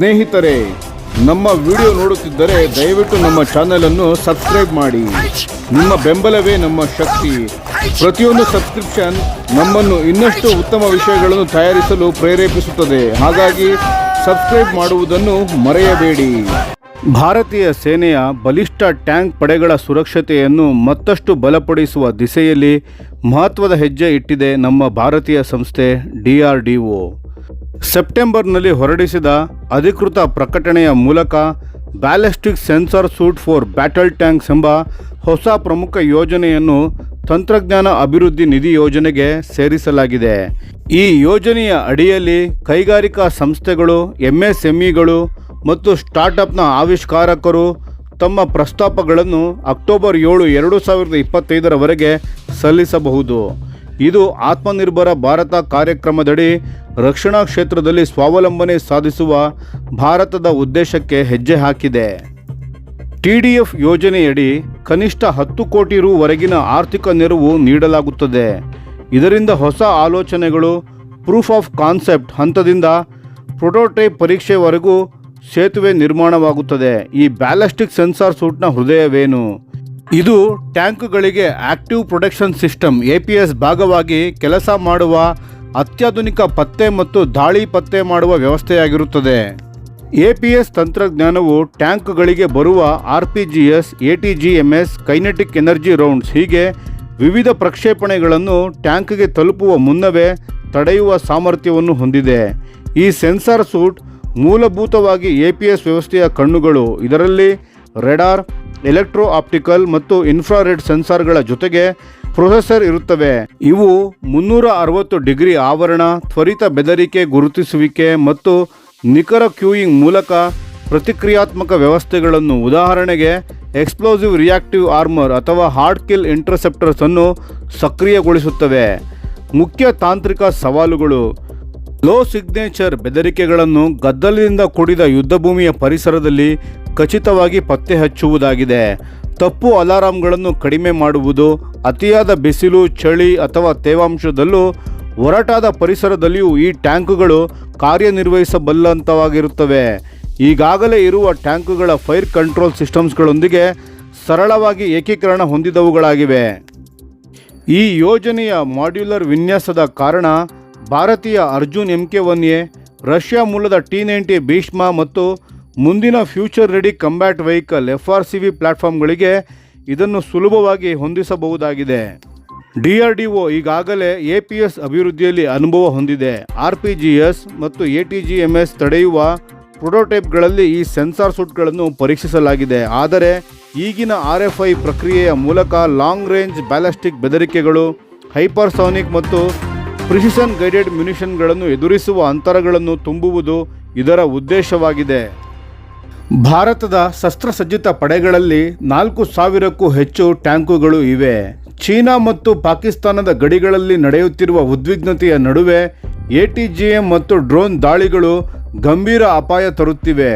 ಸ್ನೇಹಿತರೆ, ನಮ್ಮ ವಿಡಿಯೋ ನೋಡುತ್ತಿದ್ದರೆ ದಯವಿಟ್ಟು ನಮ್ಮ ಚಾನೆಲ್ ಅನ್ನು ಸಬ್ಸ್ಕ್ರೈಬ್ ಮಾಡಿ. ನಿಮ್ಮ ಬೆಂಬಲವೇ ನಮ್ಮ ಶಕ್ತಿ. ಪ್ರತಿಯೊಂದು ಸಬ್ಸ್ಕ್ರಿಪ್ಷನ್ ನಮ್ಮನ್ನು ಇನ್ನಷ್ಟು ಉತ್ತಮ ವಿಷಯಗಳನ್ನು ತಯಾರಿಸಲು ಪ್ರೇರೇಪಿಸುತ್ತದೆ. ಹಾಗಾಗಿ ಸಬ್ಸ್ಕ್ರೈಬ್ ಮಾಡುವುದನ್ನು ಮರೆಯಬೇಡಿ. ಭಾರತೀಯ ಸೇನೆಯ ಬಲಿಷ್ಠ ಟ್ಯಾಂಕ್ ಪಡೆಗಳ ಸುರಕ್ಷತೆಯನ್ನು ಮತ್ತಷ್ಟು ಬಲಪಡಿಸುವ ದಿಸೆಯಲ್ಲಿ ಮಹತ್ವದ ಹೆಜ್ಜೆ ಇಟ್ಟಿದೆ ನಮ್ಮ ಭಾರತೀಯ ಸಂಸ್ಥೆ ಡಿಆರ್ಡಿಒ ಸೆಪ್ಟೆಂಬರ್ನಲ್ಲಿ ಹೊರಡಿಸಿದ ಅಧಿಕೃತ ಪ್ರಕಟಣೆಯ ಮೂಲಕ ballistic sensor suite for battle tanks ಎಂಬ ಹೊಸ ಪ್ರಮುಖ ಯೋಜನೆಯನ್ನು ತಂತ್ರಜ್ಞಾನ ಅಭಿವೃದ್ಧಿ ನಿಧಿ ಯೋಜನೆಗೆ ಸೇರಿಸಲಾಗಿದೆ. ಈ ಯೋಜನೆಯ ಅಡಿಯಲ್ಲಿ ಕೈಗಾರಿಕಾ ಸಂಸ್ಥೆಗಳು, ಎಂಎಸ್ಎಂಇಗಳು ಮತ್ತು ಸ್ಟಾರ್ಟ್ಅಪ್ನ ಆವಿಷ್ಕಾರಕರು ತಮ್ಮ ಪ್ರಸ್ತಾಪಗಳನ್ನು ಅಕ್ಟೋಬರ್ ಏಳು, ಎರಡು ಸಾವಿರದ ಇಪ್ಪತ್ತೈದರವರೆಗೆ ಸಲ್ಲಿಸಬಹುದು. ಇದು ಆತ್ಮನಿರ್ಭರ ಭಾರತ ಕಾರ್ಯಕ್ರಮದಡಿ ರಕ್ಷಣಾ ಕ್ಷೇತ್ರದಲ್ಲಿ ಸ್ವಾವಲಂಬನೆ ಸಾಧಿಸುವ ಭಾರತದ ಉದ್ದೇಶಕ್ಕೆ ಹೆಜ್ಜೆ ಹಾಕಿದೆ. ಟಿಡಿಎಫ್ ಯೋಜನೆಯಡಿ ಕನಿಷ್ಠ ಹತ್ತು ಕೋಟಿ ರುವರೆಗಿನ ಆರ್ಥಿಕ ನೆರವು ನೀಡಲಾಗುತ್ತದೆ. ಇದರಿಂದ ಹೊಸ ಆಲೋಚನೆಗಳು ಪ್ರೂಫ್ ಆಫ್ ಕಾನ್ಸೆಪ್ಟ್ ಹಂತದಿಂದ ಪ್ರೊಟೋಟೈಪ್ ಪರೀಕ್ಷೆವರೆಗೂ ಸೇತುವೆ ನಿರ್ಮಾಣವಾಗುತ್ತದೆ. ಈ ಬ್ಯಾಲಿಸ್ಟಿಕ್ ಸೆನ್ಸಾರ್ ಸೂಟ್ನ ಹೃದಯವೇನು? ಇದು ಟ್ಯಾಂಕ್ಗಳಿಗೆ ಆಕ್ಟಿವ್ ಪ್ರೊಟೆಕ್ಷನ್ ಸಿಸ್ಟಮ್, ಎಪಿಎಸ್ ಭಾಗವಾಗಿ ಕೆಲಸ ಮಾಡುವ ಅತ್ಯಾಧುನಿಕ ಪತ್ತೆ ಮತ್ತು ದಾಳಿ ಪತ್ತೆ ಮಾಡುವ ವ್ಯವಸ್ಥೆಯಾಗಿರುತ್ತದೆ. ಎ ಪಿ ಎಸ್ ತಂತ್ರಜ್ಞಾನವು ಟ್ಯಾಂಕ್ಗಳಿಗೆ ಬರುವ R P G S A T G M S, kinetic energy rounds ಹೀಗೆ ವಿವಿಧ ಪ್ರಕ್ಷೇಪಣೆಗಳನ್ನು ಟ್ಯಾಂಕ್ಗೆ ತಲುಪುವ ಮುನ್ನವೇ ತಡೆಯುವ ಸಾಮರ್ಥ್ಯವನ್ನು ಹೊಂದಿದೆ. ಈ ಸೆನ್ಸಾರ್ ಸೂಟ್ ಮೂಲಭೂತವಾಗಿ ಎ ಪಿ ಎಸ್ ವ್ಯವಸ್ಥೆಯ ಕಣ್ಣುಗಳು, ಇದರಲ್ಲಿ ರೆಡಾರ್ ಎಲೆಕ್ಟ್ರೋ ಆಪ್ಟಿಕಲ್ ಮತ್ತು ಇನ್ಫ್ರಾರೆಡ್ ಸೆನ್ಸಾರ್ಗಳ ಜೊತೆಗೆ ಪ್ರೊಸೆಸರ್ ಇರುತ್ತವೆ. ಇವು ಮುನ್ನೂರ ಅರವತ್ತು ಡಿಗ್ರಿ ಆವರಣ, ತ್ವರಿತ ಬೆದರಿಕೆ ಗುರುತಿಸುವಿಕೆ ಮತ್ತು ನಿಖರ ಕ್ಯೂಯಿಂಗ್ ಮೂಲಕ ಪ್ರತಿಕ್ರಿಯಾತ್ಮಕ ವ್ಯವಸ್ಥೆಗಳನ್ನು. ಉದಾಹರಣೆಗೆ ಎಕ್ಸ್ಪ್ಲೋಸಿವ್ ರಿಯಾಕ್ಟಿವ್ ಆರ್ಮರ್ ಅಥವಾ ಹಾರ್ಡ್ ಕಿಲ್ ಇಂಟರ್ಸೆಪ್ಟರ್ಸ್ ಅನ್ನು ಸಕ್ರಿಯಗೊಳಿಸುತ್ತವೆ. ಮುಖ್ಯ ತಾಂತ್ರಿಕ ಸವಾಲುಗಳು. ಲೋ ಸಿಗ್ನೇಚರ್ ಬೆದರಿಕೆಗಳನ್ನು ಗದ್ದಲದಿಂದ ಕೂಡಿದ ಯುದ್ಧಭೂಮಿಯ ಪರಿಸರದಲ್ಲಿ ಖಚಿತವಾಗಿ ಪತ್ತೆ ಹಚ್ಚುವುದಾಗಿದೆ. ತಪ್ಪು ಅಲಾರಾಂಗಳನ್ನು ಕಡಿಮೆ ಮಾಡುವುದು, ಅತಿಯಾದ ಬಿಸಿಲು, ಚಳಿ ಅಥವಾ ತೇವಾಂಶದಲ್ಲೂ ಒರಟಾದ ಪರಿಸರದಲ್ಲಿಯೂ ಈ ಟ್ಯಾಂಕುಗಳು ಕಾರ್ಯನಿರ್ವಹಿಸಬಲ್ಲಂತವಾಗಿರುತ್ತವೆ. ಈಗಾಗಲೇ ಇರುವ ಟ್ಯಾಂಕುಗಳ ಫೈರ್ ಕಂಟ್ರೋಲ್ ಸಿಸ್ಟಮ್ಸ್ಗಳೊಂದಿಗೆ ಸರಳವಾಗಿ ಏಕೀಕರಣ ಹೊಂದಿದವುಗಳಾಗಿವೆ. ಈ ಯೋಜನೆಯ ಮಾಡ್ಯುಲರ್ ವಿನ್ಯಾಸದ ಕಾರಣ ಭಾರತೀಯ Arjun M K one A, Russia ಮೂಲದ ಟಿ ನೈಂಟಿ ಭೀಷ್ಮ ಮತ್ತು ಮುಂದಿನ future ready combat vehicle F R C V ಪ್ಲಾಟ್ಫಾರ್ಮ್ಗಳಿಗೆ ಇದನ್ನು ಸುಲಭವಾಗಿ ಹೊಂದಿಸಬಹುದಾಗಿದೆ. ಡಿ ಆರ್ ಡಿ ಒ ಈಗಾಗಲೇ ಎ ಪಿ ಎಸ್ ಅಭಿವೃದ್ಧಿಯಲ್ಲಿ ಅನುಭವ ಹೊಂದಿದೆ. ಆರ್ ಪಿ ಜಿ ಎಸ್ ಮತ್ತು A T G M S ತಡೆಯುವ ಪ್ರೊಟೋಟೈಪ್ಗಳಲ್ಲಿ ಈ ಸೆನ್ಸಾರ್ ಸೂಟ್ಗಳನ್ನು ಪರೀಕ್ಷಿಸಲಾಗಿದೆ. ಆದರೆ ಈಗಿನ ಆರ್ ಎಫ್ ಐ ಪ್ರಕ್ರಿಯೆಯ ಮೂಲಕ ಲಾಂಗ್ ರೇಂಜ್ ಬ್ಯಾಲಿಸ್ಟಿಕ್ ಬೆದರಿಕೆಗಳು, ಹೈಪರ್ಸಾನಿಕ್ ಮತ್ತು ಪ್ರಿಸಿಷನ್ ಗೈಡೆಡ್ ಮ್ಯುನಿಷನ್ಗಳನ್ನು ಎದುರಿಸುವ ಅಂತರಗಳನ್ನು ತುಂಬುವುದು ಇದರ ಉದ್ದೇಶವಾಗಿದೆ. ಭಾರತದ ಶಸ್ತ್ರಸಜ್ಜಿತ ಪಡೆಗಳಲ್ಲಿ ನಾಲ್ಕು ಸಾವಿರಕ್ಕೂ ಹೆಚ್ಚು ಟ್ಯಾಂಕುಗಳು ಇವೆ. ಚೀನಾ ಮತ್ತು ಪಾಕಿಸ್ತಾನದ ಗಡಿಗಳಲ್ಲಿ ನಡೆಯುತ್ತಿರುವ ಉದ್ವಿಗ್ನತೆಯ ನಡುವೆ ಎಟಿಜಿಎಂ ಮತ್ತು ಡ್ರೋನ್ ದಾಳಿಗಳು ಗಂಭೀರ ಅಪಾಯ ತರುತ್ತಿವೆ.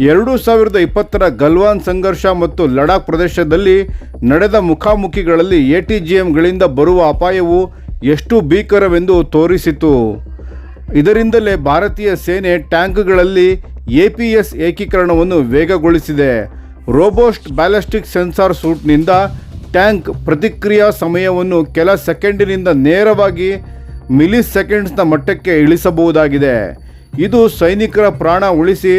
ಎರಡು ಸಾವಿರದ ಇಪ್ಪತ್ತರ ಗಲ್ವಾನ್ ಸಂಘರ್ಷ ಮತ್ತು ಲಡಾಖ್ ಪ್ರದೇಶದಲ್ಲಿ ನಡೆದ ಮುಖಾಮುಖಿಗಳಲ್ಲಿ ಎಟಿಜಿಎಂಗಳಿಂದ ಬರುವ ಅಪಾಯವು ಎಷ್ಟು ಭೀಕರವೆಂದು ತೋರಿಸಿತು. ಇದರಿಂದಲೇ ಭಾರತೀಯ ಸೇನೆ ಟ್ಯಾಂಕ್ಗಳಲ್ಲಿ ಎ ಪಿ ಎಸ್ ಏಕೀಕರಣವನ್ನು ವೇಗಗೊಳಿಸಿದೆ. ರೋಬೋಸ್ಟ್ ಬ್ಯಾಲಿಸ್ಟಿಕ್ ಸೆನ್ಸಾರ್ ಸೂಟ್ನಿಂದ ಟ್ಯಾಂಕ್ ಪ್ರತಿಕ್ರಿಯಾ ಸಮಯವನ್ನು ಕೆಲ ಸೆಕೆಂಡಿನಿಂದ ನೇರವಾಗಿ ಮಿಲಿ ಸೆಕೆಂಡ್ಸ್ನ ಮಟ್ಟಕ್ಕೆ ಇಳಿಸಬಹುದಾಗಿದೆ. ಇದು ಸೈನಿಕರ ಪ್ರಾಣ ಉಳಿಸಿ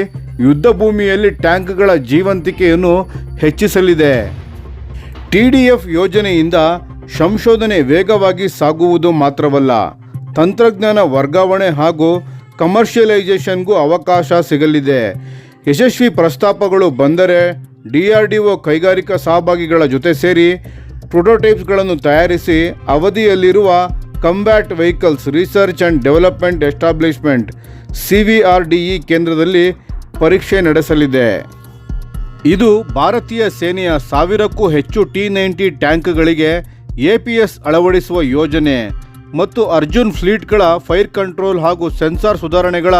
ಯುದ್ಧ ಭೂಮಿಯಲ್ಲಿ ಟ್ಯಾಂಕ್ಗಳ ಜೀವಂತಿಕೆಯನ್ನು ಹೆಚ್ಚಿಸಲಿದೆ. ಟಿ ಡಿ ಎಫ್ ಯೋಜನೆಯಿಂದ ಸಂಶೋಧನೆ ವೇಗವಾಗಿ ಸಾಗುವುದು ಮಾತ್ರವಲ್ಲ ತಂತ್ರಜ್ಞಾನ ವರ್ಗಾವಣೆ ಹಾಗೂ ಕಮರ್ಷಿಯಲೈಸೇಷನ್ಗೂ ಅವಕಾಶ ಸಿಗಲಿದೆ. ಯಶಸ್ವಿ ಪ್ರಸ್ತಾಪಗಳು ಬಂದರೆ ಡಿ ಆರ್ ಡಿ ಒ ಕೈಗಾರಿಕಾ ಸಹಭಾಗಿಗಳ ಜೊತೆ ಸೇರಿ ಪ್ರೊಟೋಟೈಪ್ಸ್ಗಳನ್ನು ತಯಾರಿಸಿ ಅವಧಿಯಲ್ಲಿರುವ combat vehicles research and development establishment C V R D E ಕೇಂದ್ರದಲ್ಲಿ ಪರೀಕ್ಷೆ ನಡೆಸಲಿದೆ. ಇದು ಭಾರತೀಯ ಸೇನೆಯ ಸಾವಿರಕ್ಕೂ ಹೆಚ್ಚು ಟಿ ನೈಂಟಿ ಟ್ಯಾಂಕ್ಗಳಿಗೆ ಎ ಪಿ ಎಸ್ ಅಳವಡಿಸುವ ಯೋಜನೆ. ಮತ್ತು ಅರ್ಜುನ್ ಫ್ಲೀಟ್ಗಳ ಫೈರ್ ಕಂಟ್ರೋಲ್ ಹಾಗೂ ಸೆನ್ಸಾರ್ ಸುಧಾರಣೆಗಳ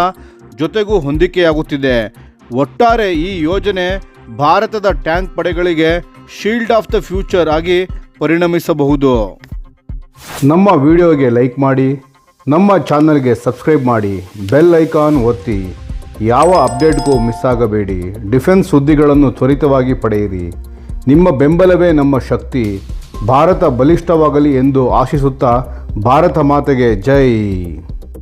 ಜೊತೆಗೂ ಹೊಂದಿಕೆಯಾಗುತ್ತಿದೆ. ಒಟ್ಟಾರೆ ಈ ಯೋಜನೆ ಭಾರತದ ಟ್ಯಾಂಕ್ ಪಡೆಗಳಿಗೆ ಶೀಲ್ಡ್ ಆಫ್ ದ ಫ್ಯೂಚರ್ ಆಗಿ ಪರಿಣಮಿಸಬಹುದು. ನಮ್ಮ ವಿಡಿಯೋಗೆ ಲೈಕ್ ಮಾಡಿ, ನಮ್ಮ ಚಾನಲ್ಗೆ ಸಬ್ಸ್ಕ್ರೈಬ್ ಮಾಡಿ, ಬೆಲ್ ಐಕಾನ್ ಒತ್ತಿ. ಯಾವ ಅಪ್ಡೇಟ್ಗೂ ಮಿಸ್ ಆಗಬೇಡಿ. ಡಿಫೆನ್ಸ್ ಸುದ್ದಿಗಳನ್ನು ತ್ವರಿತವಾಗಿ ಪಡೆಯಿರಿ. ನಿಮ್ಮ ಬೆಂಬಲವೇ ನಮ್ಮ ಶಕ್ತಿ. ಭಾರತ ಬಲಿಷ್ಠವಾಗಲಿ ಎಂದು ಆಶಿಸುತ್ತಾ ಭಾರತ ಮಾತೆಗೆ ಜೈ.